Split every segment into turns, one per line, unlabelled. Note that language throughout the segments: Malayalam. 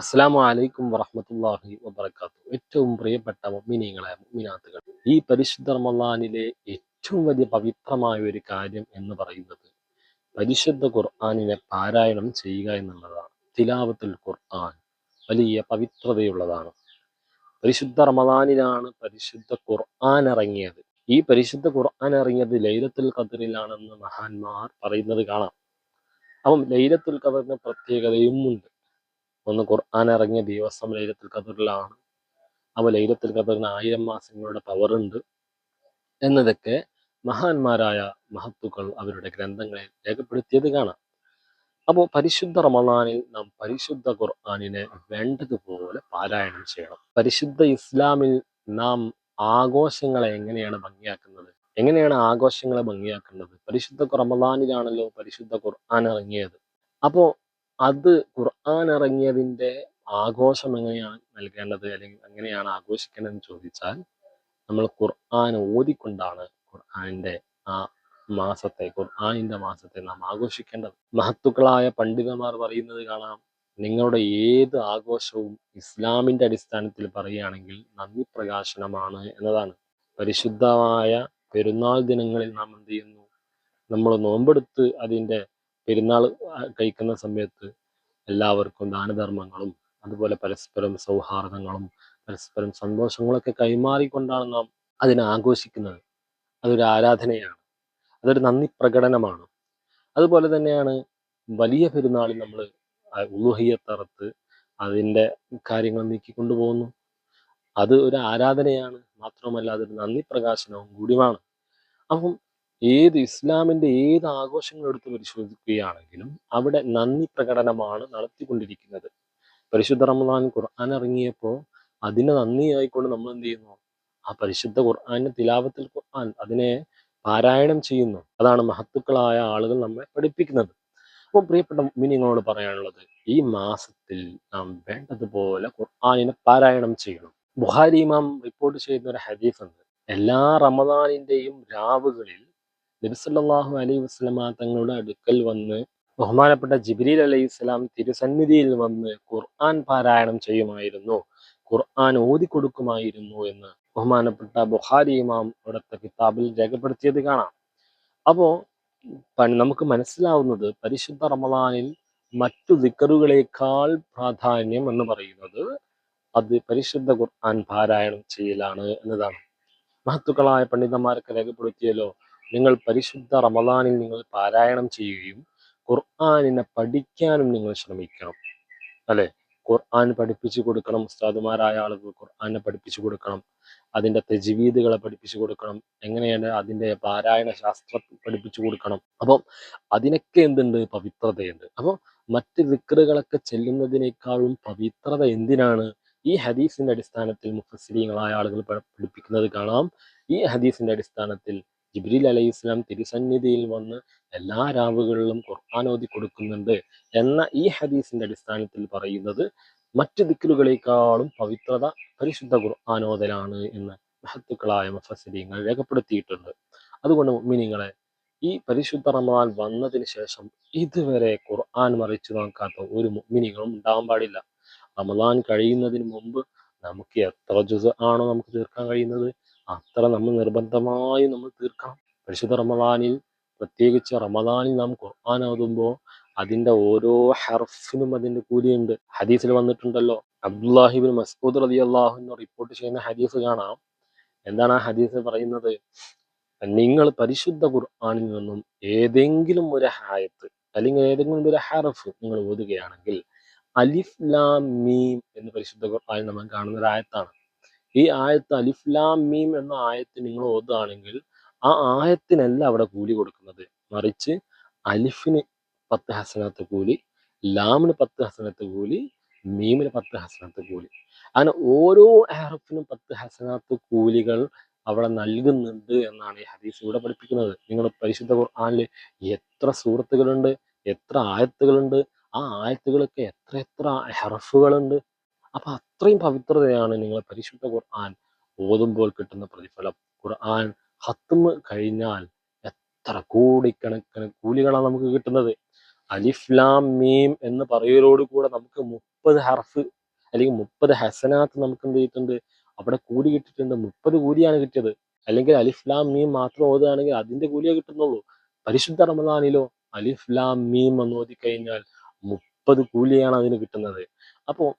അസ്സാം വലൈക്കും വറഹമത്തല്ലാഹി വബർക്കാത്തു ഏറ്റവും പ്രിയപ്പെട്ട മുഅ്മിനീങ്ങളെ മിനാത്തുകൾ ഈ പരിശുദ്ധ റമദാനിലെ ഏറ്റവും വലിയ പവിത്രമായ ഒരു കാര്യം എന്ന് പറയുന്നത് പരിശുദ്ധ ഖുർആാനിനെ പാരായണം ചെയ്യുക എന്നുള്ളതാണ്. തിലാവത്തുൽ ഖുർആൻ വലിയ പവിത്രതയുള്ളതാണ്. പരിശുദ്ധ റമദാനിലാണ് പരിശുദ്ധ ഖുർആൻ ഇറങ്ങിയത്. ഈ പരിശുദ്ധ ഖുർആൻ ഇറങ്ങിയത് ലൈലത്തുൽ ഖദറിലാണെന്ന് മഹാന്മാർ പറയുന്നത് കാണാം. അപ്പം ലൈലത്തുൽ ഖദറിന് പ്രത്യേകതയും ഉണ്ട് ഒന്ന് ഖുർആൻ ഇറങ്ങിയ ദിവസം ലൈലത്തുൽ ഖദറിലാണ്. അപ്പോൾ ലൈലത്തുൽ ഖദറിന് ആയിരം മാസങ്ങളുടെ പവറുണ്ട് എന്നതൊക്കെ മഹാന്മാരായ മഹത്തുക്കൾ അവരുടെ ഗ്രന്ഥങ്ങളിൽ രേഖപ്പെടുത്തിയത് കാണാം. അപ്പോൾ പരിശുദ്ധ റമളാനിൽ നാം പരിശുദ്ധ ഖുർആാനിനെ വേണ്ടതുപോലെ പാരായണം ചെയ്യണം. പരിശുദ്ധ ഇസ്ലാമിൽ നാം ആഘോഷങ്ങളെ എങ്ങനെയാണ് ഭംഗിയാക്കുന്നത്? എങ്ങനെയാണ് ആഘോഷങ്ങളെ ഭംഗിയാക്കേണ്ടത് പരിശുദ്ധ റമദാനിലാണല്ലോ പരിശുദ്ധ ഖുർആൻ ഇറങ്ങിയത്. അപ്പോൾ അത് ഖുർആൻ ഇറങ്ങിയതിന്റെ ആഘോഷം എങ്ങനെയാണ് നൽകേണ്ടത്? അല്ലെങ്കിൽ എങ്ങനെയാണ് ആഘോഷിക്കേണ്ടതെന്ന് ചോദിച്ചാൽ നമ്മൾ ഖുർആൻ ഓതിക്കൊണ്ടാണ് ഖുർആനിന്റെ ആ മാസത്തെ ഖുർആനിന്റെ മാസത്തെ നാം ആഘോഷിക്കേണ്ടത്. മഹത്തുക്കളായ പണ്ഡിതന്മാർ പറയുന്നത് കാണാം നിങ്ങളുടെ ഏത് ആഘോഷവും ഇസ്ലാമിന്റെ അടിസ്ഥാനത്തിൽ പറയുകയാണെങ്കിൽ നന്ദി പ്രകാശനമാണ് എന്നതാണ്. പരിശുദ്ധമായ പെരുന്നാൾ ദിനങ്ങളിൽ നാം എന്ത് ചെയ്യുന്നു? നമ്മൾ നോമ്പെടുത്ത് അതിന്റെ പെരുന്നാൾ കഴിക്കുന്ന സമയത്ത് എല്ലാവർക്കും ദാനധർമ്മങ്ങളും അതുപോലെ പരസ്പരം സൗഹാർദ്ദങ്ങളും പരസ്പരം സന്തോഷങ്ങളൊക്കെ കൈമാറിക്കൊണ്ടാണ് നാം അതിനെ ആഘോഷിക്കുന്നത്. അതൊരു ആരാധനയാണ്. അതൊരു നന്ദി പ്രകടനമാണ്. അതുപോലെ തന്നെയാണ് വലിയ പെരുന്നാളിൽ നമ്മൾ ഉലുഹിയത്തറത്ത് അതിന്റെ കാര്യങ്ങൾ നീക്കിക്കൊണ്ടുപോകുന്നു. അത് ഒരു ആരാധനയാണ്. മാത്രമല്ല അതൊരു നന്ദി പ്രകാശനവും കൂടിയുമാണ്. അപ്പം ഏത് ഇസ്ലാമിന്റെ ഏത് ആഘോഷങ്ങൾ എടുത്ത് പരിശോധിക്കുകയാണെങ്കിലും അവിടെ നന്ദി പ്രകടനമാണ് നടത്തിക്കൊണ്ടിരിക്കുന്നത്. പരിശുദ്ധ റമദാൻ ഖുർആൻ ഇറങ്ങിയപ്പോൾ അതിന് നന്ദിയായിക്കൊണ്ട് നമ്മൾ എന്ത് ചെയ്യുന്നു? ആ പരിശുദ്ധ ഖുർആാനിന്റെ തിലാവത്തിൽ ഖുർആൻ അതിനെ പാരായണം ചെയ്യുന്നു. അതാണ് മഹത്തുക്കളായ ആളുകൾ നമ്മെ പഠിപ്പിക്കുന്നത്. അപ്പോൾ പ്രിയപ്പെട്ട മിനിങ്ങളോട് പറയാനുള്ളത് ഈ മാസത്തിൽ നാം വേണ്ടതുപോലെ ഖുർആാനിനെ പാരായണം ചെയ്യണം. ബുഹാരി ഇമാം റിപ്പോർട്ട് ചെയ്യുന്ന ഒരു ഹദീഫ് ഉണ്ട് എല്ലാ റമദാനിന്റെയും രാവുകളിൽ നബിസല്ലാഹു അലൈഹി വസ്ലമ തങ്ങളുടെ അടുക്കൽ വന്ന് ബഹുമാനപ്പെട്ട ജിബ്രീൽ അലൈഹി സ്വലാം തിരുസന്നിധിയിൽ വന്ന് ഖുർആൻ പാരായണം ചെയ്യുമായിരുന്നു. ഖുർആൻ ഓതി കൊടുക്കുമായിരുന്നു എന്ന് ബഹുമാനപ്പെട്ട ബുഹാരി ഇമാം അവിടുത്തെ കിതാബിൽ രേഖപ്പെടുത്തിയത് കാണാം. അപ്പോ നമുക്ക് മനസ്സിലാവുന്നത് പരിശുദ്ധ റമദാനിൽ മറ്റു ദിക്കറുകളേക്കാൾ പ്രാധാന്യം എന്ന് പറയുന്നത് അത് പരിശുദ്ധ ഖുർആൻ പാരായണം ചെയ്യലാണ് എന്നതാണ്. മഹത്തുക്കളായ പണ്ഡിതന്മാരൊക്കെ രേഖപ്പെടുത്തിയല്ലോ നിങ്ങൾ പരിശുദ്ധ റമദാനിൽ നിങ്ങൾ പാരായണം ചെയ്യുകയും ഖുർആാനിനെ പഠിക്കാനും നിങ്ങൾ ശ്രമിക്കണം. അല്ലെ? ഖുർആൻ പഠിപ്പിച്ചു കൊടുക്കണം. ഉസ്താദുമാരായ ആളുകൾ ഖുർആനെ പഠിപ്പിച്ചു കൊടുക്കണം. അതിന്റെ തെജീവീദുകളെ പഠിപ്പിച്ചു കൊടുക്കണം. എങ്ങനെയാണ് അതിന്റെ പാരായണ ശാസ്ത്രം പഠിപ്പിച്ചു കൊടുക്കണം. അപ്പം അതിനൊക്കെ എന്തുണ്ട്? പവിത്രതയുണ്ട്. അപ്പോൾ മറ്റ് വിക്രുകളൊക്കെ ചെല്ലുന്നതിനേക്കാളും പവിത്രത എന്തിനാണ്? ഈ ഹദീസിന്റെ അടിസ്ഥാനത്തിൽ മുഫസ്സിരിങ്ങളായ ആളുകൾ പഠിപ്പിക്കുന്നത് കാണാം. ഈ ഹദീസിന്റെ അടിസ്ഥാനത്തിൽ ജിബ്രീൽ അലൈഹി ഇസ്ലാം തിരുസന്നിധിയിൽ വന്ന് എല്ലാ രാവുകളിലും ഖുർആൻ ഓതി കൊടുക്കുന്നുണ്ട് എന്ന ഈ ഹദീസിന്റെ അടിസ്ഥാനത്തിൽ പറയുന്നത് മറ്റ് ദിക്കലുകളെക്കാളും പവിത്രത പരിശുദ്ധ ഖുർആാനോദലാണ് എന്ന് മഹത്തുക്കളായ മഫസരീങ്ങൾ രേഖപ്പെടുത്തിയിട്ടുണ്ട്. അതുകൊണ്ട് മിനിങ്ങളെ ഈ പരിശുദ്ധ റമദാൻ വന്നതിന് ശേഷം ഇതുവരെ ഖുർആൻ മറിച്ചു നോക്കാത്ത ഒരു മിനിങ്ങളും ഉണ്ടാവാൻ പാടില്ല. റമദാൻ കഴിയുന്നതിന് മുമ്പ് നമുക്ക് എത്ര ജുസ് ആണോ നമുക്ക് തീർക്കാൻ കഴിയുന്നത്? അത്ര നമ്മൾ നിർബന്ധമായി നമ്മൾ തീർക്കണം. പരിശുദ്ധ റമദാനിൽ പ്രത്യേകിച്ച് റമദാനിൽ നാം ഖുർആൻ ഓതുമ്പോൾ അതിന്റെ ഓരോ ഹർഫിനും അതിന്റെ കൂലിയുണ്ട്. ഹദീസിൽ വന്നിട്ടുണ്ടല്ലോ അബ്ദുല്ലാഹിബിൻ മസ്ഊദ് റലി അള്ളാഹു റിപ്പോർട്ട് ചെയ്യുന്ന ഹദീസ് കാണാം. എന്താണ് ആ ഹദീസ് പറയുന്നത്? നിങ്ങൾ പരിശുദ്ധ ഖുർആാനിൽ നിന്നും ഏതെങ്കിലും ഒരു ഹായത്ത് അല്ലെങ്കിൽ ഏതെങ്കിലും ഒരു ഹർഫ് നിങ്ങൾ ഓതുകയാണെങ്കിൽ അലിഫ് ലാം മീം എന്ന് പരിശുദ്ധ ഖുർആാനിൽ നമ്മൾ കാണുന്ന ഒരു ആയത്താണ്. ഈ ആയത്ത് അലിഫ്ലാം മീം എന്ന ആയത്ത് നിങ്ങൾ ഓതുകയാണെങ്കിൽ ആ ആയത്തിനല്ല അവിടെ കൂലി കൊടുക്കുന്നത്. മറിച്ച് അലിഫിന് പത്ത് ഹസനത്ത് കൂലി ലാമിന് പത്ത് ഹസനത്ത് കൂലി മീമിന് പത്ത് ഹസനത്ത് കൂലി. അങ്ങനെ ഓരോ ഹറഫിനും പത്ത് ഹസനത്ത് കൂലികൾ അവിടെ നൽകുന്നുണ്ട് എന്നാണ് ഈ ഹദീസ് ഇവിടെ പഠിപ്പിക്കുന്നത്. നിങ്ങൾ പരിശുദ്ധ ഖുർആനിൽ എത്ര സൂറത്തുകളുണ്ട് എത്ര ആയത്തുകളുണ്ട് ആ ആയത്തുകളൊക്കെ എത്ര എത്ര ഹറഫുകളുണ്ട് അപ്പൊ അത്രയും പവിത്രതയാണ് നിങ്ങൾ പരിശുദ്ധ ഖുർആൻ ഓതുമ്പോൾ കിട്ടുന്ന പ്രതിഫലം. ഖുർആൻ ഹത്തുമ് കഴിഞ്ഞാൽ എത്ര കോടിക്കണക്കിന് കൂലികളാണ് നമുക്ക് കിട്ടുന്നത്. അലിഫ്ലാം മീം എന്ന് പറയലോട് കൂടെ നമുക്ക് മുപ്പത് ഹർഫ് അല്ലെങ്കിൽ മുപ്പത് ഹസനാത്ത് നമുക്ക് എന്ത് ചെയ്തിട്ടുണ്ട് അവിടെ കൂലി കിട്ടിയിട്ടുണ്ട്. മുപ്പത് കൂലിയാണ് കിട്ടിയത്. അല്ലെങ്കിൽ അലിഫ്ലാം മീം മാത്രം ഓതുകയാണെങ്കിൽ അതിന്റെ കൂലിയേ കിട്ടുന്നുള്ളൂ. പരിശുദ്ധ റമദാനിലോ അലിഫ്ലാം മീം എന്ന് ഓതി കഴിഞ്ഞാൽ മുപ്പത് കൂലിയാണ് അതിന് കിട്ടുന്നത്. അപ്പോൾ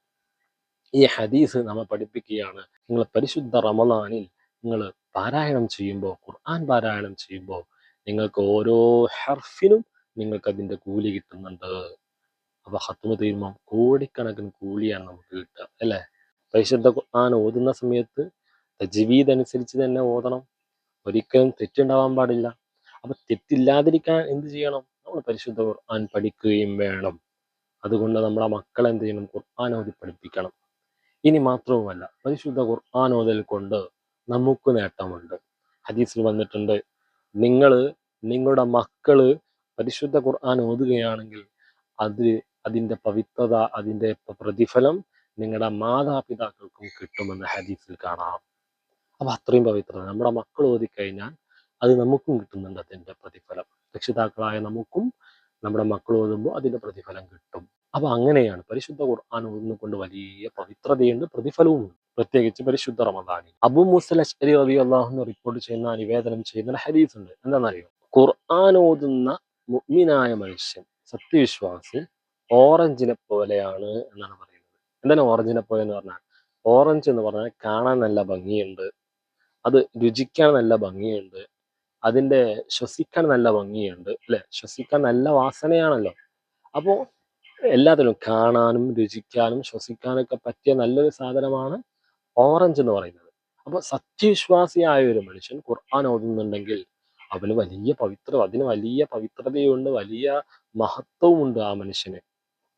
ഈ ഹദീസ് നമ്മെ പഠിപ്പിക്കുകയാണ്. നിങ്ങൾ പരിശുദ്ധ റമദാനിൽ നിങ്ങൾ പാരായണം ചെയ്യുമ്പോൾ ഖുർആൻ പാരായണം ചെയ്യുമ്പോൾ നിങ്ങൾക്ക് ഓരോ ഹർഫിനും നിങ്ങൾക്ക് അതിന്റെ കൂലി കിട്ടുന്നുണ്ട്. അപ്പൊ ഹത്തുമ തീരുമാനം കോടിക്കണക്കിന് കൂലിയാണ് നമുക്ക് കിട്ടുക അല്ലേ? പരിശുദ്ധ ഖുർആൻ ഓതുന്ന സമയത്ത് തജ്വീദ് അനുസരിച്ച് തന്നെ ഓതണം. ഒരിക്കലും തെറ്റുണ്ടാവാൻ പാടില്ല. അപ്പൊ തെറ്റില്ലാതിരിക്കാൻ എന്ത് ചെയ്യണം? നമ്മൾ പരിശുദ്ധ ഖുർആൻ പഠിക്കുകയും വേണം. അതുകൊണ്ട് നമ്മുടെ മക്കളെ എന്ത് ചെയ്യണം? ഖുർആൻ ഓതി പഠിപ്പിക്കണം. ഇനി മാത്രവുമല്ല പരിശുദ്ധ ഖുർആൻ ഓതൽ കൊണ്ട് നമുക്ക് നേട്ടമുണ്ട്. ഹദീസിൽ വന്നിട്ടുണ്ട് നിങ്ങൾ നിങ്ങളുടെ മക്കൾ പരിശുദ്ധ ഖുർആൻ ഓതുകയാണെങ്കിൽ അത് അതിന്റെ പവിത്രത അതിന്റെ പ്രതിഫലം നിങ്ങളുടെ മാതാപിതാക്കൾക്കും കിട്ടുമെന്ന് ഹദീസിൽ കാണാം. അപ്പൊ അത്രയും പവിത്രത. നമ്മുടെ മക്കൾ ഓതിക്കഴിഞ്ഞാൽ അത് നമുക്കും കിട്ടുന്നുണ്ട് അതിന്റെ പ്രതിഫലം. രക്ഷിതാക്കളായ നമുക്കും നമ്മുടെ മക്കൾ ഓതുമ്പോൾ അതിന്റെ പ്രതിഫലം കിട്ടും. അപ്പൊ അങ്ങനെയാണ് പരിശുദ്ധ ഖുർആൻ കൊണ്ട് വലിയ പവിത്രതയുണ്ട് പ്രതിഫലവുമുണ്ട്. പ്രത്യേകിച്ച് പരിശുദ്ധ റമദാനി അബു മുസൽ അഷ്കരി അലി അള്ളാഹുന്ന് റിപ്പോർട്ട് ചെയ്യുന്ന നിവേദനം ചെയ്യുന്ന ഹരീസ് ഉണ്ട്. എന്താണെന്നറിയോ? ഖുർആൻ ഓതുന്ന മുഗ്മിനായ മനുഷ്യൻ സത്യവിശ്വാസി ഓറഞ്ചിനെ പോലെയാണ് എന്നാണ് പറയുന്നത്. എന്താണ് ഓറഞ്ചിനെ പോലെ എന്ന് പറഞ്ഞാൽ? ഓറഞ്ച് എന്ന് പറഞ്ഞാൽ കാണാൻ നല്ല ഭംഗിയുണ്ട് അത് രുചിക്കാൻ നല്ല ഭംഗിയുണ്ട് അതിന്റെ ശ്വസിക്കാൻ നല്ല ഭംഗിയുണ്ട് അല്ലെ? ശ്വസിക്കാൻ നല്ല വാസനയാണല്ലോ. അപ്പോൾ എല്ലാത്തിലും കാണാനും രുചിക്കാനും ശ്വസിക്കാനൊക്കെ പറ്റിയ നല്ലൊരു സാധനമാണ് ഓറഞ്ച് എന്ന് പറയുന്നത്. അപ്പൊ സത്യവിശ്വാസിയായ ഒരു മനുഷ്യൻ ഖുർആൻ ഓതുന്നുണ്ടെങ്കിൽ അവന് വലിയ പവിത്ര അതിന് വലിയ പവിത്രതയുണ്ട് വലിയ മഹത്വമുണ്ട് ആ മനുഷ്യന്.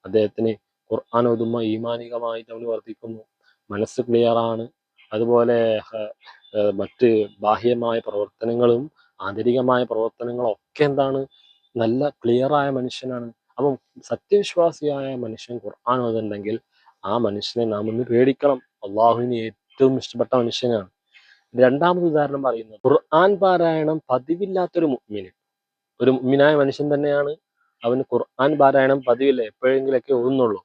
അദ്ദേഹത്തിന് ഖുർആൻ ഓതുമ്പോൾ ഈമാനികമായിട്ട് അവന് വർദ്ധിക്കുന്നു മനസ്സ് ക്ലിയറാണ് അതുപോലെ മറ്റ് ബാഹ്യമായ പ്രവർത്തനങ്ങളും ആന്തരികമായ പ്രവർത്തനങ്ങളും ഒക്കെ എന്താണ് നല്ല ക്ലിയറായ മനുഷ്യനാണ്. അപ്പം സത്യവിശ്വാസിയായ മനുഷ്യൻ ഖുർആൻ ഓതുന്നുണ്ടെങ്കിൽ ആ മനുഷ്യനെ നാം ഒന്ന് പേടിക്കണം. അള്ളാഹുവിന് ഏറ്റവും ഇഷ്ടപ്പെട്ട മനുഷ്യനാണ്. രണ്ടാമത് ഉദാഹരണം പറയുന്നത് ഖുർആൻ പാരായണം പതിവില്ലാത്തൊരു മുഗ്മിന് ഒരു മുഅ്മിനായ മനുഷ്യൻ തന്നെയാണ് അവന് ഖുർആൻ പാരായണം പതിവില്ല എപ്പോഴെങ്കിലൊക്കെ ഓതുന്നുള്ളൂ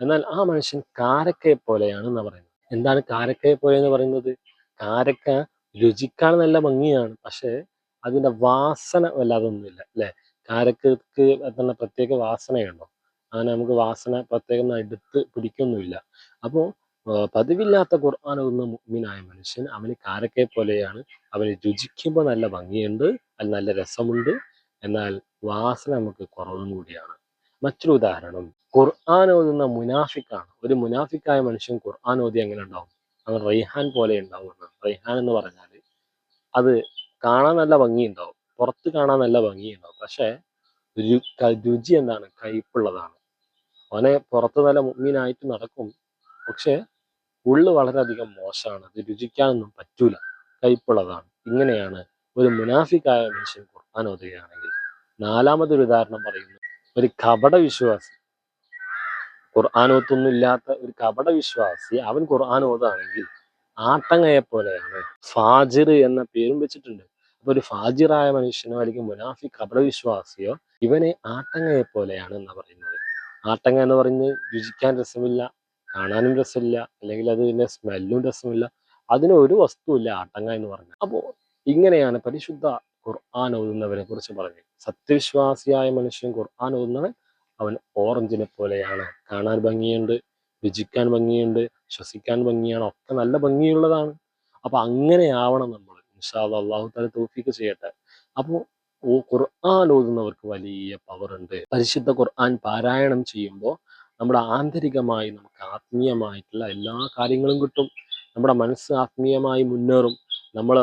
എന്നാൽ ആ മനുഷ്യൻ കാരക്കയെ പോലെയാണ് എന്ന് പറയുന്നത്. എന്താണ് കാരക്കയെ പോലെ എന്ന് പറയുന്നത്? കാരക്ക രുചിക്കാൻ നല്ല ഭംഗിയാണ് പക്ഷെ അതിന്റെ വാസന വല്ലാതൊന്നുമില്ല അല്ലെ? കാരക്കക്ക് തന്നെ പ്രത്യേക വാസനയുണ്ടോ? അങ്ങനെ നമുക്ക് വാസന പ്രത്യേകം എടുത്ത് പിടിക്കൊന്നുമില്ല. അപ്പോൾ പതിവില്ലാത്ത ഖുർആൻ ഒന്ന മുഗ്മിനായ മനുഷ്യൻ അവന് കാരക്കെ പോലെയാണ്. അവന് രുചിക്കുമ്പോൾ നല്ല ഭംഗിയുണ്ട് അത് നല്ല രസമുണ്ട്. എന്നാൽ വാസന നമുക്ക് കുറവും കൂടിയാണ്. മറ്റൊരു ഉദാഹരണം. ഖുർആൻ ഓതുന്ന മുനാഫിക്കാണ്. ഒരു മുനാഫിക്കായ മനുഷ്യൻ ഖുർആൻ ഓതി എങ്ങനെ ഉണ്ടാവും? അവൻ റൈഹാൻ പോലെ ഉണ്ടാവും റൈഹാൻ എന്ന് പറഞ്ഞാൽ അത് കാണാൻ നല്ല ഭംഗിയുണ്ടാവും. പുറത്ത് കാണാൻ നല്ല ഭംഗിയുണ്ടാവും. പക്ഷെ രുചി എന്താണ്? കയ്പുള്ളതാണ്. അവനെ പുറത്ത് നല്ല മുഗ്മീനായിട്ട് നടക്കും. പക്ഷെ ഉള്ളു വളരെയധികം മോശമാണ്. അത് രുചിക്കാനൊന്നും പറ്റൂല. കയ്പുള്ളതാണ്. ഇങ്ങനെയാണ് ഒരു മുനാഫിക്കായ മനുഷ്യൻ ഖുർആൻ ഓതുകയാണെങ്കിൽ നാലാമതൊരു ഉദാഹരണം പറയുന്നു. ഒരു കപട വിശ്വാസി. ഖുർആൻ ഓത്തൊന്നും ഇല്ലാത്ത ഒരു കപട വിശ്വാസി അവൻ ഖുർആൻ ഓതാണെങ്കിൽ ആട്ടങ്ങയെ പോലെയാണ് ഫാജിർ എന്ന പേരും വെച്ചിട്ടുണ്ട്. അപ്പൊ ഒരു ഫാജിറായ മനുഷ്യനോ അല്ലെങ്കിൽ മുനാഫി കപട വിശ്വാസിയോ ഇവനെ ആട്ടങ്ങയെ പോലെയാണ് എന്ന് പറയുന്നത്. ആട്ടങ്ങ എന്ന് പറയുന്നത് രുചിക്കാൻ രസമില്ല കാണാനും രസമില്ല അല്ലെങ്കിൽ അതിന്റെ സ്മെല്ലും രസമില്ല അതിന് ഒരു വസ്തുവില്ല ആട്ടങ്ങ എന്ന് പറഞ്ഞാൽ അപ്പോൾ ഇങ്ങനെയാണ് പരിശുദ്ധ ഖുർആൻ ഓതുന്നവനെ കുറിച്ച് പറഞ്ഞത്. സത്യവിശ്വാസിയായ മനുഷ്യൻ ഖുർആൻ ഓതുന്നവൻ അവൻ ഓറഞ്ചിനെ പോലെയാണ്. കാണാൻ ഭംഗിയുണ്ട് രുചിക്കാൻ ഭംഗിയുണ്ട് ശ്വസിക്കാൻ ഭംഗിയാണ് ഒക്കെ നല്ല ഭംഗിയുള്ളതാണ്. അപ്പൊ അങ്ങനെ ആവണം നമ്മൾ. ഇൻഷാല്ല അള്ളാഹു തല തോഫിക്ക് ചെയ്യട്ടെ. അപ്പോൾ ഓ ഖുർആൻ ഓതുന്നവർക്ക് വലിയ പവർ ഉണ്ട്. പരിശുദ്ധ ഖുർആൻ പാരായണം ചെയ്യുമ്പോൾ നമ്മുടെ ആന്തരികമായി നമുക്ക് ആത്മീയമായിട്ടുള്ള എല്ലാ കാര്യങ്ങളും കിട്ടും. നമ്മുടെ മനസ്സ് ആത്മീയമായി മുന്നേറും. നമ്മൾ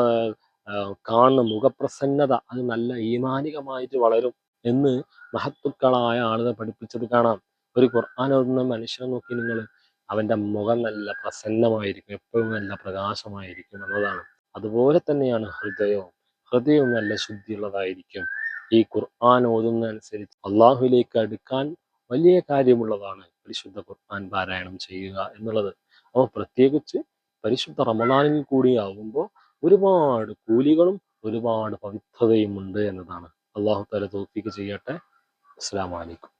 കാണുന്ന മുഖപ്രസന്നത അത് നല്ല ഈമാനികമായിട്ട് വളരും എന്ന് മഹത്തുക്കളായ ആളുകൾ പഠിപ്പിച്ചത് കാണാം. ഒരു ഖുർആൻ ഓതുന്ന മനുഷ്യനെ നോക്കി നിങ്ങൾ അവന്റെ മുഖം നല്ല പ്രസന്നമായിരിക്കും. എപ്പോഴും നല്ല പ്രകാശമായിരിക്കും എന്നതാണ്. അതുപോലെ തന്നെയാണ് ഹൃദയവും. ഹൃദയവും നല്ല ശുദ്ധിയുള്ളതായിരിക്കും. ഈ ഖുർആൻ ഓതുന്നതനുസരിച്ച് അള്ളാഹുലേക്ക് അടുക്കാൻ വലിയ കാര്യമുള്ളതാണ് പരിശുദ്ധ ഖുർആൻ പാരായണം ചെയ്യുക എന്നുള്ളത്. അപ്പോൾ പ്രത്യേകിച്ച് പരിശുദ്ധ റമദാനിൽ കൂടിയാവുമ്പോൾ ഒരുപാട് കൂലികളും ഒരുപാട് പവിത്രതയും ഉണ്ട് എന്നതാണ്. അള്ളാഹു തല തോഫിക്ക് ചെയ്യട്ടെ. അസ്സാം വലൈക്കും